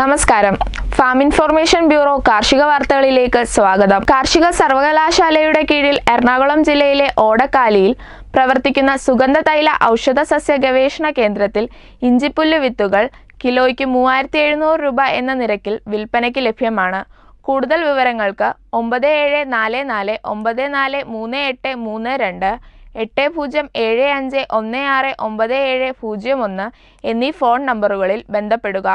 നമസ്കാരം. Farm information bureau കാർഷിക വാർത്തകളിലേക്ക് സ്വാഗതം. കാർഷിക സർവകലാശാലയുടെ കീഴിൽ എറണാകുളം ജില്ലയിലെ ഓടക്കാലിയിൽ പ്രവർത്തിക്കുന്ന സുഗന്ധ തൈല ഔഷധ സസ്യ ഗവേഷണ കേന്ദ്രത്തിൽ ഇഞ്ചിപ്പുല്ല് വിത്തുകൾ കിലോയ്ക്ക് മൂവായിരത്തി എഴുന്നൂറ് രൂപ എന്ന നിരക്കിൽ വിൽപ്പനയ്ക്ക് ലഭ്യമാണ്. കൂടുതൽ വിവരങ്ങൾക്ക് ഒമ്പത് ഏഴ് നാല് നാല് ഒമ്പത് നാല് മൂന്ന് എട്ട് മൂന്ന് രണ്ട് എട്ട് പൂജ്യം ഏഴ് അഞ്ച് ഒന്ന് ആറ് ഒമ്പത് ഏഴ് പൂജ്യം ഒന്ന് എന്നീ ഫോൺ നമ്പറുകളിൽ ബന്ധപ്പെടുക.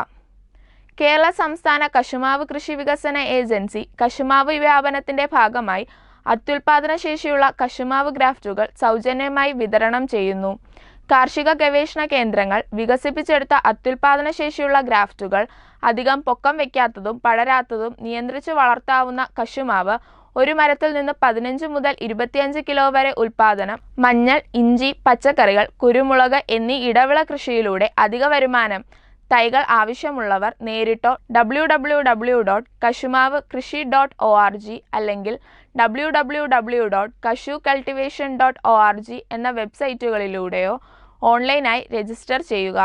കേരള സംസ്ഥാന കശുമാവ് കൃഷി വികസന ഏജൻസി കശുമാവ് വ്യാപനത്തിന്റെ ഭാഗമായി അത്യുൽപാദന ശേഷിയുള്ള കശുമാവ് ഗ്രാഫ്റ്റുകൾ സൗജന്യമായി വിതരണം ചെയ്യുന്നു. കാർഷിക ഗവേഷണ കേന്ദ്രങ്ങൾ വികസിപ്പിച്ചെടുത്ത അത്യുൽപാദന ശേഷിയുള്ള ഗ്രാഫ്റ്റുകൾ അധികം പൊക്കം വെക്കാത്തതും പടരാത്തതും നിയന്ത്രിച്ച് വളർത്താവുന്ന കശുമാവ് ഒരു മരത്തിൽ നിന്ന് പതിനഞ്ച് മുതൽ ഇരുപത്തിയഞ്ച് കിലോ വരെ ഉൽപാദനം മഞ്ഞൾ ഇഞ്ചി പച്ചക്കറികൾ കുരുമുളക് എന്നീ ഇടവിള കൃഷിയിലൂടെ അധിക വരുമാനം തൈകൾ ആവശ്യമുള്ളവർ നേരിട്ടോ ഡബ്ല്യു ഡബ്ല്യു ഡബ്ല്യു ഡോട്ട് കശുമാവ് കൃഷി ഡോട്ട് ഒ ആർ ജി അല്ലെങ്കിൽ W W W dot കശു cultivation dot O R G എന്ന വെബ്സൈറ്റുകളിലൂടെയോ ഓൺലൈനായി രജിസ്റ്റർ ചെയ്യുക.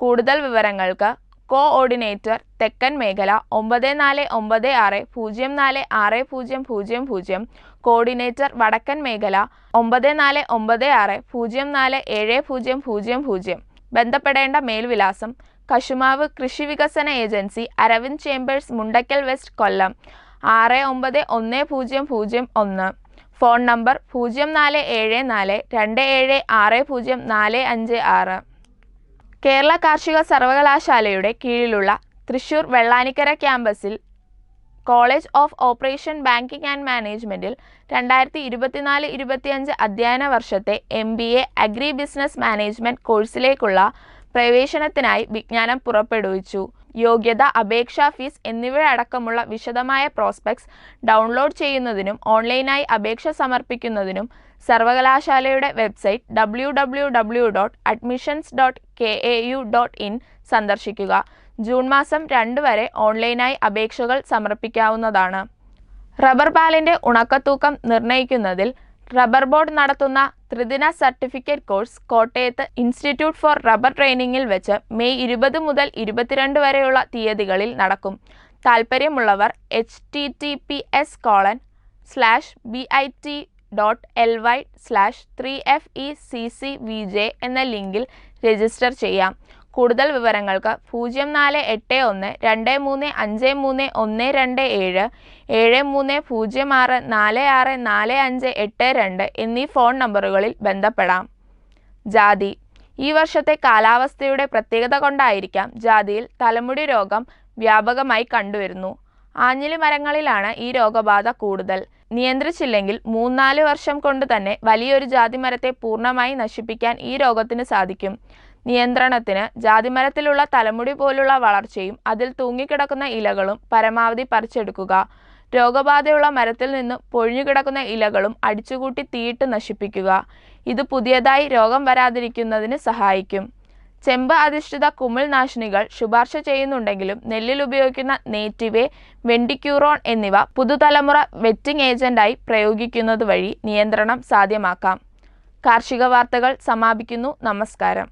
കൂടുതൽ വിവരങ്ങൾക്ക് കോഓർഡിനേറ്റർ തെക്കൻ മേഖല ഒമ്പത് നാല് ഒമ്പത് ആറ് പൂജ്യം നാല് ആറ് പൂജ്യം പൂജ്യം പൂജ്യം കോർഡിനേറ്റർ വടക്കൻ മേഖല ഒമ്പത് നാല് ഒമ്പത് ആറ് പൂജ്യം നാല് ഏഴ് പൂജ്യം പൂജ്യം പൂജ്യം. ബന്ധപ്പെടേണ്ട മേൽവിലാസം കശുമാവ് കൃഷി വികസന agency Aravind chambers Mundakkal west Kollam. ആറ് ഒമ്പത് ഒന്ന് പൂജ്യം പൂജ്യം ഒന്ന്. ഫോൺ നമ്പർ പൂജ്യം നാല് ഏഴ് നാല് രണ്ട് ഏഴ് ആറ് പൂജ്യം നാല് അഞ്ച് ആറ്. കേരള കാർഷിക സർവകലാശാലയുടെ കീഴിലുള്ള തൃശൂർ വെള്ളാനിക്കര ക്യാമ്പസിൽ college of operation banking and മാനേജ്മെന്റിൽ രണ്ടായിരത്തി ഇരുപത്തിനാല് ഇരുപത്തിയഞ്ച് അധ്യയന വർഷത്തെ M B A agri business management കോഴ്സിലേക്കുള്ള പ്രവേശനത്തിനായി വിജ്ഞാനം പുറപ്പെടുവിച്ചു. യോഗ്യത അപേക്ഷാ ഫീസ് എന്നിവയടക്കമുള്ള വിശദമായ പ്രോസ്പെക്ട്സ് ഡൗൺലോഡ് ചെയ്യുന്നതിനും ഓൺലൈനായി അപേക്ഷ സമർപ്പിക്കുന്നതിനും സർവകലാശാലയുടെ website W W W dot admissions dot K A U dot in സന്ദർശിക്കുക. ജൂൺ മാസം രണ്ട് വരെ ഓൺലൈനായി അപേക്ഷകൾ സമർപ്പിക്കാവുന്നതാണ്. റബ്ബർ പാലിന്റെ ഉണക്കത്തൂക്കം നിർണയിക്കുന്നതിൽ റബ്ബർ ബോർഡ് നടത്തുന്ന ത്രിദിന സർട്ടിഫിക്കറ്റ് കോഴ്സ് കോട്ടയത്ത് ഇൻസ്റ്റിറ്റ്യൂട്ട് ഫോർ റബ്ബർ ട്രെയിനിങ്ങിൽ വെച്ച് മെയ് ഇരുപത് മുതൽ ഇരുപത്തിരണ്ട് വരെയുള്ള തീയതികളിൽ നടക്കും. താൽപ്പര്യമുള്ളവർ H T T P S colon slash B I T dot L Y slash three F E C C V J എന്ന ലിങ്കിൽ രജിസ്റ്റർ ചെയ്യാം. കൂടുതൽ വിവരങ്ങൾക്ക് പൂജ്യം നാല് എട്ട് ഒന്ന് രണ്ട് മൂന്ന് അഞ്ച് മൂന്ന് ഒന്ന് രണ്ട് ഏഴ് ഏഴ് മൂന്ന് പൂജ്യം ആറ് നാല് ആറ് നാല് അഞ്ച് എട്ട് രണ്ട് എന്നീ ഫോൺ നമ്പറുകളിൽ ബന്ധപ്പെടാം. ജാതി. ഈ വർഷത്തെ കാലാവസ്ഥയുടെ പ്രത്യേകത കൊണ്ടായിരിക്കാം ജാതിയിൽ തലമുടി രോഗം വ്യാപകമായി കണ്ടുവരുന്നു. ആഞ്ഞിലി മരങ്ങളിലാണ് ഈ രോഗബാധ കൂടുതൽ. നിയന്ത്രിച്ചില്ലെങ്കിൽ മൂന്നാൽ വർഷം കൊണ്ട് തന്നെ വലിയൊരു ജാതി മരത്തെ പൂർണമായി നശിപ്പിക്കാൻ ഈ രോഗത്തിന് സാധിക്കും. നിയന്ത്രണത്തിന് ജാതിമരത്തിലുള്ള തലമുടി പോലുള്ള വളർച്ചയും അതിൽ തൂങ്ങിക്കിടക്കുന്ന ഇലകളും പരമാവധി പറിച്ചെടുക്കുക. രോഗബാധയുള്ള മരത്തിൽ നിന്ന് പൊഴിഞ്ഞുകിടക്കുന്ന ഇലകളും അടിച്ചുകൂട്ടി തീയിട്ട് നശിപ്പിക്കുക. ഇത് പുതിയതായി രോഗം വരാതിരിക്കുന്നതിന് സഹായിക്കും. ചെമ്പ് അധിഷ്ഠിത കുമിൾ നാശിനികൾ ശുപാർശ ചെയ്യുന്നുണ്ടെങ്കിലും നെല്ലിൽ ഉപയോഗിക്കുന്ന നേറ്റിവെ വെണ്ടിക്യൂറോൺ എന്നിവ പുതുതലമുറ വെറ്റിംഗ് ഏജന്റായി പ്രയോഗിക്കുന്നത് വഴി നിയന്ത്രണം സാധ്യമാക്കാം. കാർഷിക വാർത്തകൾ സമാപിക്കുന്നു. നമസ്കാരം.